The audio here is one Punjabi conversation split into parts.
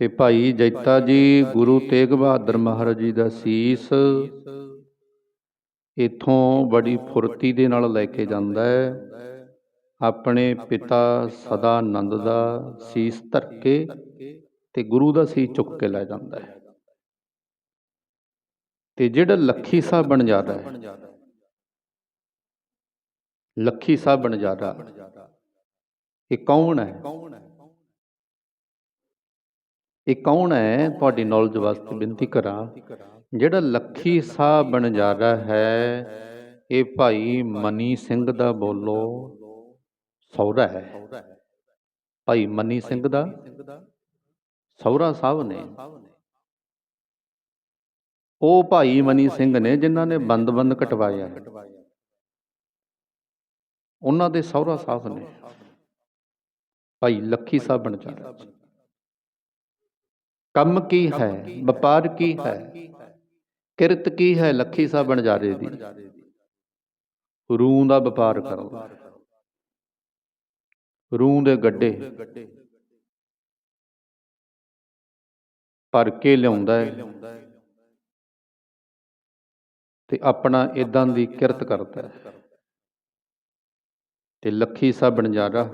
ਤੇ ਭਾਈ ਜੈਤਾ ਜੀ ਗੁਰੂ ਤੇਗ ਬਹਾਦਰ ਮਹਾਰਾਜ ਜੀ ਦਾ ਸੀਸ ਇਥੋਂ ਬੜੀ ਫੁਰਤੀ ਦੇ ਨਾਲ ਲੈ ਕੇ ਜਾਂਦਾ ਹੈ। ਆਪਣੇ ਪਿਤਾ ਸਦਾ ਆਨੰਦ ਦਾ ਸੀਸ ਧਰ ਕੇ ਤੇ ਗੁਰੂ ਦਾ ਸੀਸ ਚੁੱਕ ਕੇ ਲੈ ਜਾਂਦਾ ਹੈ। ਤੇ ਜਿਹੜਾ ਲੱਖੀ ਸਾਹਿਬ ਬਣ ਜਾਂਦਾ ਹੈ, ਲੱਖੀ ਸਾਹਿਬ ਬਣ ਜਾਂਦਾ, ਇਹ ਕੌਣ ਹੈ? ਇਹ ਕੌਣ ਹੈ? ਤੁਹਾਡੀ ਨੌਲੇਜ ਵਾਸਤੇ ਬੇਨਤੀ ਕਰਾਂ। ਜਿਹੜਾ ਲੱਖੀ ਸਾਹਿਬ ਬਣਜਾਰਾ ਹੈ, ਇਹ ਭਾਈ ਮਨੀ ਸਿੰਘ ਦਾ ਬੋਲੋ ਸਹੁਰਾ ਹੈ। ਭਾਈ ਮਨੀ ਸਿੰਘ ਦਾ ਸਹੁਰਾ ਸਾਹਿਬ ਨੇ। ਉਹ ਭਾਈ ਮਨੀ ਸਿੰਘ ਨੇ ਜਿਨ੍ਹਾਂ ਨੇ ਬੰਦ-ਬੰਦ ਕਟਵਾਇਆ। ਉਹਨਾਂ ਦੇ ਸਹੁਰਾ ਸਾਹਿਬ ਨੇ। ਭਾਈ ਲੱਖੀ ਸਾਹਿਬ ਬਣਜਾਰਾ ਜੀ ਕੰਮ ਕੀ ਹੈ? ਵਪਾਰ ਕੀ ਹੈ? ਕਿਰਤ ਕੀ ਹੈ? ਲੱਖੀ ਸਾਹਿਬ ਬਣਜਾਰੇ ਦੀ। ਰੂੰ ਦਾ ਵਪਾਰ ਕਰਦਾ ਰੂੰ ਦੇ ਗੱਡੇ। ਭਰ ਕੇ ਲਿਆਉਂਦਾ ਹੈ। ਤੇ ਆਪਣਾ ਇਦਾਂ ਦੀ ਕਿਰਤ ਕਰਦਾ ਹੈ। ਤੇ ਲੱਖੀ ਸਾਹਿਬ ਬਣਜਾਰਾ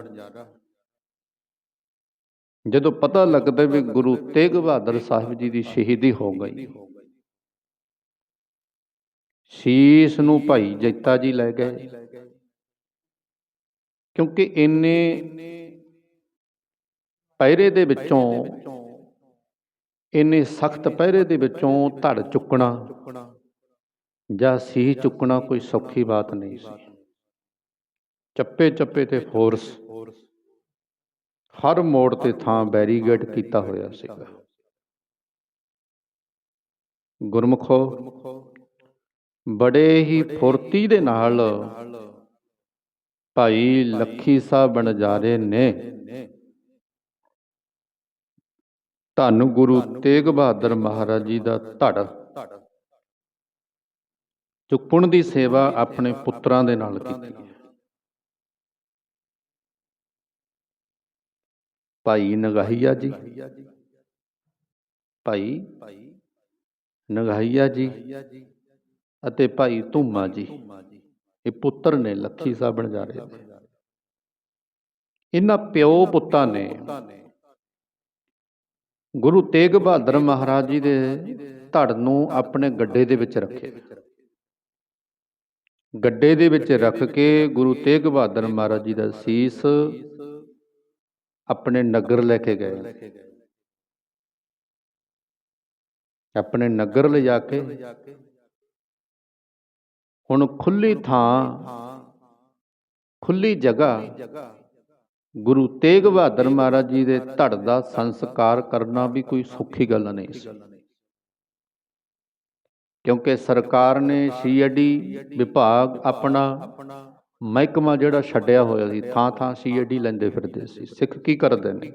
ਜਦੋਂ ਪਤਾ ਲੱਗਦਾ ਵੀ ਗੁਰੂ ਤੇਗ ਬਹਾਦਰ ਸਾਹਿਬ ਜੀ ਦੀ ਸ਼ਹੀਦੀ ਹੋ ਗਈ। ਸ਼ੀਸ ਨੂੰ ਭਾਈ ਜੈਤਾ ਜੀ ਲੈ ਗਏ। ਕਿਉਂਕਿ ਇੰਨੇ ਪਹਿਰੇ ਦੇ ਵਿੱਚੋਂ, ਇੰਨੇ ਸਖਤ ਪਹਿਰੇ ਦੇ ਵਿੱਚੋਂ ਧੜ ਚੁੱਕਣਾ ਜਾਂ ਸੀ ਚੁੱਕਣਾ ਕੋਈ ਸੌਖੀ ਬਾਤ ਨਹੀਂ ਸੀ। ਚੱਪੇ ਚੱਪੇ ਤੇ ਫੋਰਸ ਹਰ ਮੋੜ ਤੇ ਥਾਂ ਬੈਰੀਗੇਡ ਕੀਤਾ ਹੋਇਆ ਸੀਗਾ ਗੁਰਮੁਖੋ, ਬੜੇ ਹੀ ਫੁਰਤੀ ਦੇ ਨਾਲ ਭਾਈ ਲੱਖੀ ਸਾਹਿਬ ਬਣਜਾਰੇ ਨੇ। ਧੰਨ ਗੁਰੂ ਤੇਗ ਬਹਾਦਰ ਮਹਾਰਾਜ ਜੀ ਦਾ ਧੜ। ਚੁੱਕਣ ਦੀ ਸੇਵਾ ਆਪਣੇ ਪੁੱਤਰਾਂ ਦੇ ਨਾਲ ਕੀਤੀ। ਭਾਈ ਨਗਾਹੀਆ ਜੀ। ਭਾਈ ਨਗਾਹੀਆ ਜੀ ਅਤੇ ਭਾਈ ਧੂਮਾ ਜੀ। ਇਹ ਪੁੱਤਰ ਨੇ ਲੱਖੀ ਸਾਹਿਬ ਬਣਜਾਰੇ ਦੇ ਇਹਨਾਂ ਪਿਓ ਪੁੱਤਾਂ ਨੇ ਗੁਰੂ ਤੇਗ ਬਹਾਦਰ ਮਹਾਰਾਜ ਜੀ ਦੇ ਧੜ ਨੂੰ ਆਪਣੇ ਗੱਡੇ ਦੇ ਵਿੱਚ ਰੱਖਿਆ ਗੱਡੇ ਦੇ ਵਿੱਚ ਰੱਖ ਕੇ ਗੁਰੂ ਤੇਗ ਬਹਾਦਰ ਮਹਾਰਾਜ ਜੀ ਦਾ ਸੀਸ ਆਪਣੇ ਨਗਰ ਲੈ ਕੇ ਗਏ। ਆਪਣੇ ਨਗਰ ਲਿਜਾ ਕੇ। ਹੁਣ ਖੁੱਲੀ ਥਾਂ, ਖੁੱਲੀ ਜਗ੍ਹਾ ਗੁਰੂ ਤੇਗ ਬਹਾਦਰ ਮਹਾਰਾਜ ਜੀ ਦੇ ਧੜ ਦਾ ਸੰਸਕਾਰ ਕਰਨਾ ਵੀ ਕੋਈ ਸੌਖੀ ਗੱਲ ਨਹੀਂ ਸੀ। ਕਿਉਂਕਿ ਸਰਕਾਰ ਨੇ ਸੀਆਈਡੀ ਵਿਭਾਗ ਆਪਣਾ ਮਹਿਕਮਾ ਜਿਹੜਾ ਛੱਡਿਆ ਹੋਇਆ ਸੀ ਥਾਂ ਥਾਂ ਸੀਆਈਡੀ ਲੈਂਦੇ ਫਿਰਦੇ ਸੀ। ਸਿੱਖ ਕੀ ਕਰਦੇ ਨੇ?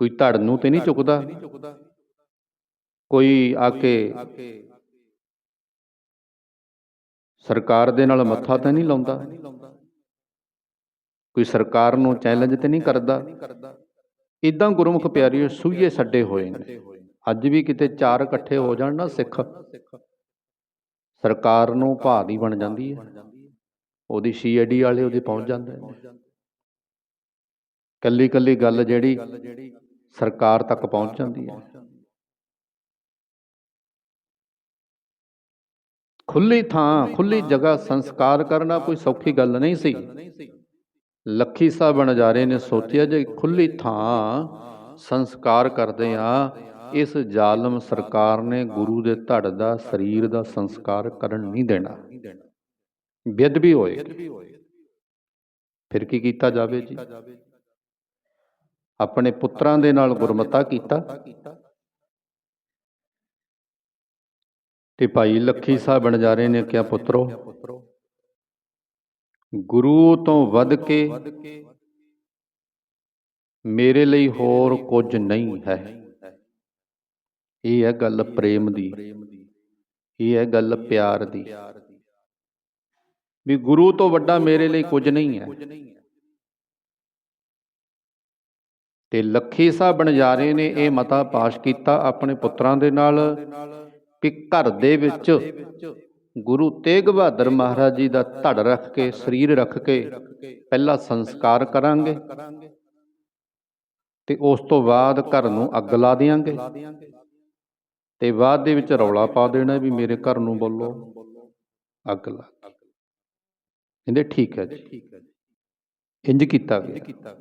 ਕੋਈ ਧੜ ਨੂੰ ਤੇ ਨਹੀਂ ਚੁੱਕਦਾ? ਕੋਈ ਆ ਕੇ ਸਰਕਾਰ ਦੇ ਨਾਲ ਮੱਥਾ ਤਾਂ ਨਹੀਂ ਲਾਉਂਦਾ? ਕੋਈ ਸਰਕਾਰ ਨੂੰ ਚੈਲੰਜ ਤੇ ਨਹੀਂ ਕਰਦਾ? ਇਦਾਂ ਗੁਰਮੁਖ ਪਿਆਰੀਓ ਸੂਈਏ ਛੱਡੇ ਹੋਏ ਨੇ। ਅੱਜ ਵੀ ਕਿਤੇ ਚਾਰ ਇਕੱਠੇ ਹੋ ਜਾਣ ਨਾ ਸਿੱਖ। ਸਰਕਾਰ ਨੂੰ ਭਾਅ ਦੀ ਬਣ ਜਾਂਦੀ ਹੈ। ਉਹਦੀ ਸੀਆਈਡੀ ਵਾਲੇ ਉਹਦੇ ਪਹੁੰਚ ਜਾਂਦੇ ਨੇ। ਕੱਲੀ ਕੱਲੀ ਗੱਲ ਜਿਹੜੀ ਸਰਕਾਰ ਤੱਕ ਪਹੁੰਚ ਜਾਂਦੀ ਹੈ। ਖੁੱਲੀ ਥਾਂ, ਖੁੱਲੀ ਜਗ੍ਹਾ ਸੰਸਕਾਰ ਕਰਨਾ ਕੋਈ ਸੌਖੀ ਗੱਲ ਨਹੀਂ ਸੀ। ਲੱਖੀ ਸਾਹਿਬ ਨਜ਼ਾਰੇ ਨੇ ਸੋਚਿਆ ਜੇ ਖੁੱਲੀ ਥਾਂ ਸੰਸਕਾਰ ਕਰਦੇ ਆ ਇਸ ਜ਼ਾਲਮ ਸਰਕਾਰ ਨੇ ਗੁਰੂ ਦੇ ਧੜ ਦਾ, ਸਰੀਰ ਦਾ ਸੰਸਕਾਰ ਕਰਨ ਨਹੀਂ ਦੇਣਾ। ਵਿਦ ਵੀ ਹੋਏ। ਫਿਰ ਕੀ ਕੀਤਾ ਜਾਵੇ ਜੀ? ਆਪਣੇ ਪੁੱਤਰਾਂ ਦੇ ਨਾਲ ਗੁਰਮਤਾ ਕੀਤਾ। ਤੇ ਭਾਈ ਲੱਖੀ ਸਾਹਿਬ ਬਣਜਾਰੇ ਨੇ ਕਿਹਾ, ਪੁੱਤਰੋ, ਗੁਰੂ ਤੋਂ ਵੱਧ ਕੇ ਮੇਰੇ ਲਈ ਹੋਰ ਕੁਝ ਨਹੀਂ ਹੈ। ਇਹ ਹੈ ਗੱਲ ਪ੍ਰੇਮ ਦੀ। ਇਹ ਹੈ ਗੱਲ ਪਿਆਰ ਦੀ। ਵੀ ਗੁਰੂ ਤੋਂ ਵੱਡਾ ਮੇਰੇ ਲਈ ਕੁਝ ਨਹੀਂ ਹੈ। ਤੇ ਲੱਖੀ ਸਾਹਿਬ ਬਣਜਾਰੇ ਨੇ ਇਹ ਮਤਾ ਪਾਸ਼ ਕੀਤਾ ਆਪਣੇ ਪੁੱਤਰਾਂ ਦੇ ਨਾਲ ਕਿ ਘਰ ਦੇ ਵਿੱਚ ਗੁਰੂ ਤੇਗ ਬਹਾਦਰ ਮਹਾਰਾਜ ਜੀ ਦਾ ਧੜ ਰੱਖ ਕੇ ਸਰੀਰ ਰੱਖ ਕੇ ਪਹਿਲਾ ਸੰਸਕਾਰ ਕਰਾਂਗੇ। ਤੇ ਉਸ ਤੋਂ ਬਾਅਦ ਘਰ ਨੂੰ ਅੱਗ ਲਾ ਦਿਆਂਗੇ। ਤੇ ਬਾਅਦ ਦੇ ਵਿੱਚ ਰੌਲਾ ਪਾ ਦੇਣਾ ਵੀ ਮੇਰੇ ਘਰ ਨੂੰ ਬੋਲੋ। ਅੱਗ ਲੱਗ ਕਹਿੰਦੇ ਠੀਕ ਹੈ ਜੀ। ਇੰਜ ਕੀਤਾ ਗਿਆ।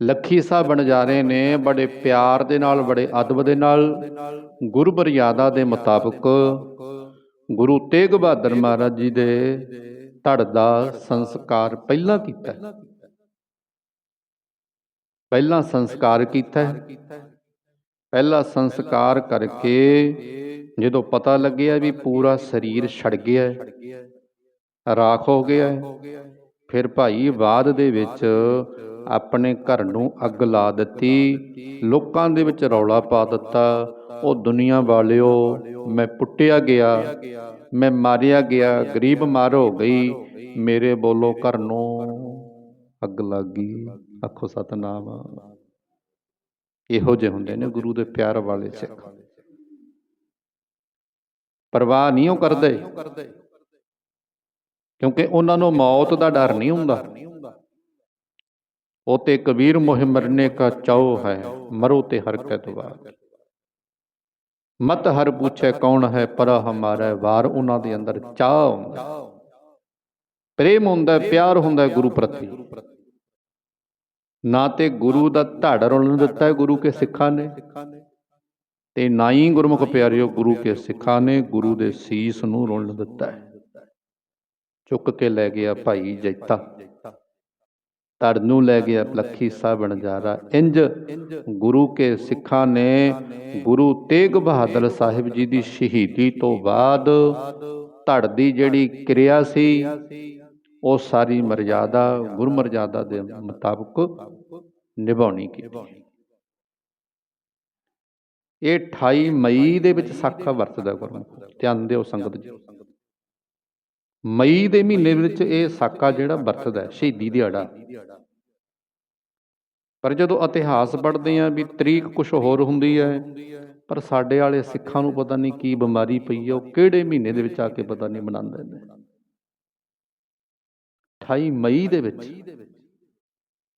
ਲੱਖੀ ਸਾਹਿਬ ਬਣਜਾਰੇ ਨੇ, ਬੜੇ ਪਿਆਰ ਦੇ ਨਾਲ, ਬੜੇ ਅਦਬ ਦੇ ਨਾਲ ਗੁਰੂ ਮਰਿਆਦਾ ਦੇ ਮੁਤਾਬਕ ਗੁਰੂ ਤੇਗ ਬਹਾਦਰ ਮਹਾਰਾਜ ਜੀ ਦੇ ਧੜ ਦਾ ਸੰਸਕਾਰ ਪਹਿਲਾਂ ਕੀਤਾ ਪਹਿਲਾਂ ਸੰਸਕਾਰ ਕੀਤਾ ਪਹਿਲਾ ਸੰਸਕਾਰ ਕਰਕੇ ਜਦੋਂ ਪਤਾ ਲੱਗਿਆ ਵੀ ਪੂਰਾ ਸਰੀਰ ਛੜ ਗਿਆ ਰਾਖ ਹੋ ਗਿਆ ਫਿਰ ਭਾਈ ਬਾਅਦ ਦੇ ਵਿੱਚ ਆਪਣੇ ਘਰ ਨੂੰ ਅੱਗ ਲਾ ਦਿੱਤੀ, ਲੋਕਾਂ ਦੇ ਵਿੱਚ ਰੌਲਾ ਪਾ ਦਿੱਤਾ, ਉਹ ਦੁਨੀਆ ਵਾਲਿਓ, ਮੈਂ ਪੁੱਟਿਆ ਗਿਆ, ਮੈਂ ਮਾਰਿਆ ਗਿਆ, ਗਰੀਬ ਮਾਰ ਹੋ ਗਈ, ਮੇਰੇ ਬੋਲੋ ਘਰ ਨੂੰ ਅੱਗ ਲੱਗ ਗਈ। ਆਖੋ ਸਤਨਾਮ। ਇਹੋ ਜਿਹੇ ਹੁੰਦੇ ਨੇ ਗੁਰੂ ਦੇ ਪਿਆਰ ਵਾਲੇ ਸਿੱਖ। ਪਰਵਾਹ ਨਹੀਂ ਉਹ ਕਰਦੇ। ਕਿਉਂਕਿ ਉਹਨਾਂ ਨੂੰ ਮੌਤ ਦਾ ਡਰ ਨਹੀਂ ਹੁੰਦਾ। ਉਹ ਤੇ ਕਬੀਰ ਮੋਹਿ ਮਰਨੇ ਕਾ ਚਾਉ ਹੈ, ਮਰੋ ਤੇ ਹਰਕਤ ਕੈ ਮਤ ਹਰ ਪੁੱਛੇ ਕੌਣ ਹੈ ਪਰ ਹਮਾਰਾ ਵਾਰ। ਉਹਨਾਂ ਦੇ ਅੰਦਰ ਚਾਹ ਹੁੰਦਾ। ਪ੍ਰੇਮ ਹੁੰਦਾ, ਪਿਆਰ ਹੁੰਦਾ ਗੁਰੂ ਪ੍ਰਤੀ। ਨਾ ਤੇ ਗੁਰੂ ਦਾ ਧੜ ਰੋਲਣ ਦਿੱਤਾ ਹੈ ਗੁਰੂ ਕੇ ਸਿੱਖਾਂ ਨੇ। ਤੇ ਨਾ ਹੀ ਗੁਰਮੁਖ ਪਿਆਰਿਓ ਗੁਰੂ ਕੇ ਸਿੱਖਾਂ ਨੇ ਗੁਰੂ ਦੇ ਸੀਸ ਨੂੰ ਰੋਲਣ ਦਿੱਤਾ ਹੈ। ਚੁੱਕ ਕੇ ਲੈ ਗਿਆ ਭਾਈ ਜੈਤਾ। ਧੜ ਨੂੰ ਲੈ ਗਿਆ ਲੱਖੀ ਸਾਹਿਬ ਬਣਜਾਰਾ ਇੰਜ ਗੁਰੂ ਕੇ ਸਿੱਖਾਂ ਨੇ ਗੁਰੂ ਤੇਗ ਬਹਾਦਰ ਸਾਹਿਬ ਜੀ ਦੀ ਸ਼ਹੀਦੀ ਤੋਂ ਬਾਅਦ ਧੜ ਦੀ ਜਿਹੜੀ ਕਿਰਿਆ ਸੀ ਉਹ ਸਾਰੀ ਮਰਜ਼ਾਦਾ ਗੁਰਮਰਜ਼ਾਦਾ ਦੇ ਮੁਤਾਬਕ ਨਿਭਾਉਣੀ ਕੀਤੀ। ਇਹ 28 ਮਈ ਦੇ ਵਿੱਚ ਸਾਖਾ ਵਰਤਦਾ ਗੁਰਮੁਖ। ਧਿਆਨ ਦਿਓ ਸੰਗਤ ਜੀ। ਮਈ ਦੇ ਮਹੀਨੇ ਵਿੱਚ ਇਹ ਸਾਕਾ ਜਿਹੜਾ ਵਰਤਦਾ ਸ਼ਹੀਦੀ ਦਿਹਾੜਾ। ਪਰ ਜਦੋਂ ਇਤਿਹਾਸ ਪੜ੍ਹਦੇ ਆ ਵੀ ਤਰੀਕ ਕੁਝ ਹੋਰ ਹੁੰਦੀ ਹੈ, ਪਰ ਸਾਡੇ ਵਾਲੇ ਸਿੱਖਾਂ ਨੂੰ ਪਤਾ ਨਹੀਂ ਕੀ ਬਿਮਾਰੀ ਪਈ ਹੈ, ਉਹ ਕਿਹੜੇ ਮਹੀਨੇ ਦੇ ਵਿੱਚ ਆ ਕੇ ਪਤਾ ਨਹੀਂ ਮਨਾਉਂਦੇ ਨੇ। 28 ਮਈ ਦੇ ਵਿੱਚ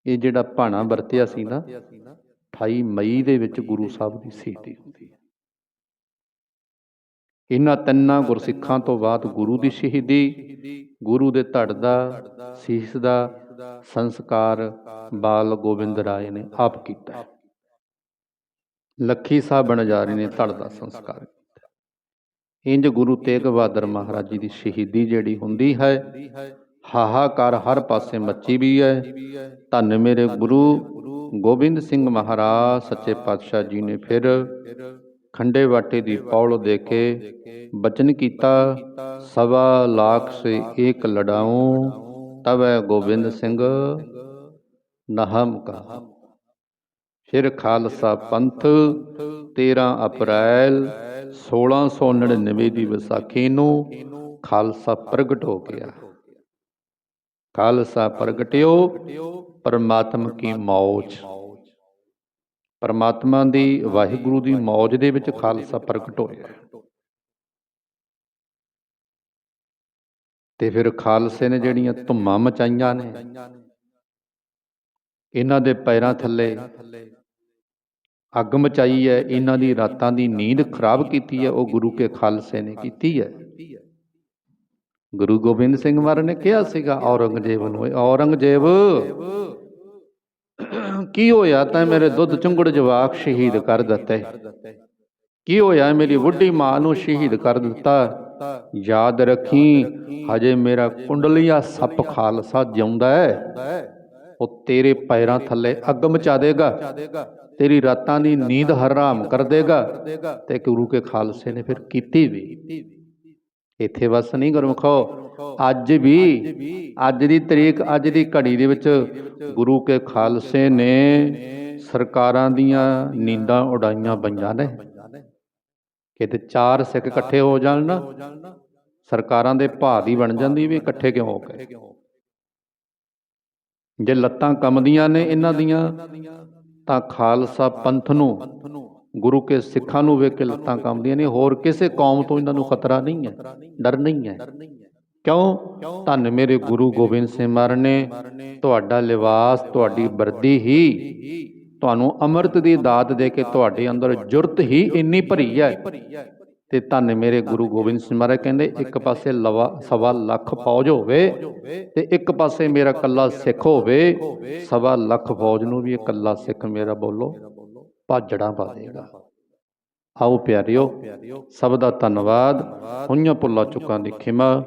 ਇਹ ਜਿਹੜਾ ਭਾਣਾ ਵਰਤਿਆ ਸੀ ਨਾ 28 ਮਈ ਦੇ ਵਿੱਚ ਗੁਰੂ ਸਾਹਿਬ ਦੀ ਸ਼ਹੀਦੀ ਹੁੰਦੀ ਹੈ ਇਹਨਾਂ ਤਿੰਨਾਂ ਗੁਰਸਿੱਖਾਂ ਤੋਂ ਬਾਅਦ ਗੁਰੂ ਦੀ ਸ਼ਹੀਦੀ, ਗੁਰੂ ਦੇ ਧੜ ਦਾ, ਸੀਸ ਦਾ ਸੰਸਕਾਰ ਬਾਲ ਗੋਬਿੰਦ ਰਾਏ ਨੇ ਆਪ ਕੀਤਾ ਹੈ। ਲੱਖੀ ਸਾਹਿਬ ਬਣਜਾਰੀ ਨੇ ਧੜ ਦਾ ਸੰਸਕਾਰ ਕੀਤਾ ਇੰਜ ਗੁਰੂ ਤੇਗ ਬਹਾਦਰ ਮਹਾਰਾਜ ਜੀ ਦੀ ਸ਼ਹੀਦੀ ਜਿਹੜੀ ਹੁੰਦੀ ਹੈ ਹਾਹਾਕਾਰ ਹਰ ਪਾਸੇ ਮੱਚੀ ਵੀ ਹੈ ਧੰਨ ਮੇਰੇ ਗੁਰੂ ਗੋਬਿੰਦ ਸਿੰਘ ਮਹਾਰਾਜ, ਸੱਚੇ ਪਾਤਸ਼ਾਹ ਜੀ ਨੇ ਫਿਰ ਖੰਡੇ ਵਾਟੇ ਦੀ ਪੌਲ ਦੇ ਕੇ ਬਚਨ ਕੀਤਾ। ਸਵਾ ਲੱਖ ਸੇ ਏਕ ਲੜਾਉ, ਤਵੈ ਗੋਬਿੰਦ ਸਿੰਘ ਨਹਮ ਕਾ। ਫਿਰ ਖਾਲਸਾ ਪੰਥ 13 ਅਪ੍ਰੈਲ 1699 ਦੀ ਵਿਸਾਖੀ ਨੂੰ ਖਾਲਸਾ ਪ੍ਰਗਟ ਹੋ ਗਿਆ। ਖਾਲਸਾ ਪ੍ਰਗਟਿਓ, ਪਰਮਾਤਮ ਕੀ ਮੌਜ। ਪਰਮਾਤਮਾ ਦੀ ਵਾਹਿਗੁਰੂ ਦੀ ਮੌਜ ਦੇ ਵਿੱਚ ਖਾਲਸਾ ਪ੍ਰਗਟ ਹੋਇਆ। ਤੇ ਫਿਰ ਖਾਲਸੇ ਨੇ ਜਿਹੜੀਆਂ ਧੁੰਮਾਂ ਮਚਾਈਆਂ ਨੇ, ਇਹਨਾਂ ਦੇ ਪੈਰਾਂ ਥੱਲੇ ਅੱਗ ਮਚਾਈ ਹੈ, ਇਹਨਾਂ ਦੀ ਰਾਤਾਂ ਦੀ ਨੀਂਦ ਖਰਾਬ ਕੀਤੀ ਹੈ, ਉਹ ਗੁਰੂ ਕੇ ਖਾਲਸੇ ਨੇ ਕੀਤੀ ਹੈ। ਗੁਰੂ ਗੋਬਿੰਦ ਸਿੰਘ ਮਹਾਰਾਜ ਨੇ ਕਿਹਾ ਸੀਗਾ, ਔਰੰਗਜ਼ੇਬ ਨੂੰ ਔਰੰਗਜ਼ੇਬ, ਕੀ ਹੋਇਆ ਤੈਂ ਮੇਰੇ ਦੁੱਧ ਚੁੰਗੜ ਜਵਾਕ ਸ਼ਹੀਦ ਕਰ ਦਿੱਤੇ? ਕੀ ਹੋਇਆ ਮੇਰੀ ਬੁੱਢੀ ਮਾਂ ਨੂੰ ਸ਼ਹੀਦ ਕਰ ਦਿੱਤਾ? ਯਾਦ ਰੱਖੀ, ਹਜੇ ਮੇਰਾ ਕੁੰਡਲੀਆ ਸੱਪ ਖਾਲਸਾ ਜਿਉਂਦਾ ਹੈ। ਉਹ ਤੇਰੇ ਪੈਰਾਂ ਥੱਲੇ ਅੱਗ ਮਚਾ ਦੇਗਾ, ਤੇਰੀ ਰਾਤਾਂ ਦੀ ਨੀਂਦ ਹਰਾਮ ਕਰ ਦੇਗਾ ਤੇ ਗੁਰੂ ਕੇ ਖਾਲਸੇ ਨੇ ਫਿਰ ਕੀਤੀ ਵੀ। ਇੱਥੇ ਬਸ ਨਹੀਂ ਗੁਰਮਖੋ। ਅੱਜ ਵੀ, ਅੱਜ ਦੀ ਤਰੀਕ, ਅੱਜ ਦੀ ਘੜੀ ਦੇ ਵਿੱਚ ਗੁਰੂ ਕੇ ਖਾਲਸੇ ਨੇ ਸਰਕਾਰਾਂ ਦੀਆਂ ਨੀਂਦਾਂ ਉਡਾਈਆਂ ਪਈਆਂ ਨੇ। ਕਿਤੇ ਚਾਰ ਸਿੱਖ ਇਕੱਠੇ ਹੋ ਜਾਣ ਨਾ, ਸਰਕਾਰਾਂ ਦੇ ਭਾਅ ਦੀ ਬਣ ਜਾਂਦੀ ਵੀ ਇਕੱਠੇ ਕਿਉਂ ਹੋ ਗਏ ਜੇ ਲੱਤਾਂ ਕੰਮਦੀਆਂ ਨੇ ਇਹਨਾਂ ਦੀਆਂ, ਤਾਂ ਖਾਲਸਾ ਪੰਥ ਨੂੰ ਗੁਰੂ ਕੇ ਸਿੱਖਾਂ ਨੂੰ ਵੇਖ ਕੇ ਲੱਤਾਂ ਕੰਬਦੀਆਂ ਨੇ, ਹੋਰ ਕਿਸੇ ਕੌਮ ਤੋਂ ਇਹਨਾਂ ਨੂੰ ਖਤਰਾ ਨਹੀਂ ਹੈ, ਡਰ ਨਹੀਂ ਹੈ। ਕਿਉਂ? ਧੰਨ ਮੇਰੇ ਗੁਰੂ ਗੋਬਿੰਦ ਸਿੰਘ ਮਹਾਰਾਜ ਨੇ, ਤੁਹਾਡਾ ਲਿਬਾਸ ਤੁਹਾਡੀ ਵਰਦੀ ਹੀ ਤੁਹਾਨੂੰ ਅੰਮ੍ਰਿਤ ਦੀ ਦਾਤ ਦੇ ਕੇ ਤੁਹਾਡੇ ਅੰਦਰ ਜੁਰਤ ਹੀ ਇੰਨੀ ਭਰੀ ਹੈ। ਤੇ ਧੰਨ ਮੇਰੇ ਗੁਰੂ ਗੋਬਿੰਦ ਸਿੰਘ ਮਹਾਰਾਜ ਕਹਿੰਦੇ, ਇੱਕ ਪਾਸੇ ਲਵਾ, ਸਵਾ ਲੱਖ ਫੌਜ ਹੋਵੇ ਤੇ ਇੱਕ ਪਾਸੇ ਮੇਰਾ ਕੱਲਾ ਸਿੱਖ ਹੋਵੇ, ਸਵਾ ਲੱਖ ਫੌਜ ਨੂੰ ਵੀ ਇਕੱਲਾ ਸਿੱਖ ਮੇਰਾ ਬੋਲੋ। ਭਾਜੜਾਂ ਪਾ ਦੇਗਾ ਆਓ ਪਿਆਰਿਓ ਸਭ ਦਾ ਧੰਨਵਾਦ। ਹੋਈਆਂ ਪੁੱਲਾ ਚੁੱਕਾਂ ਦੀ ਖਿਮਾ।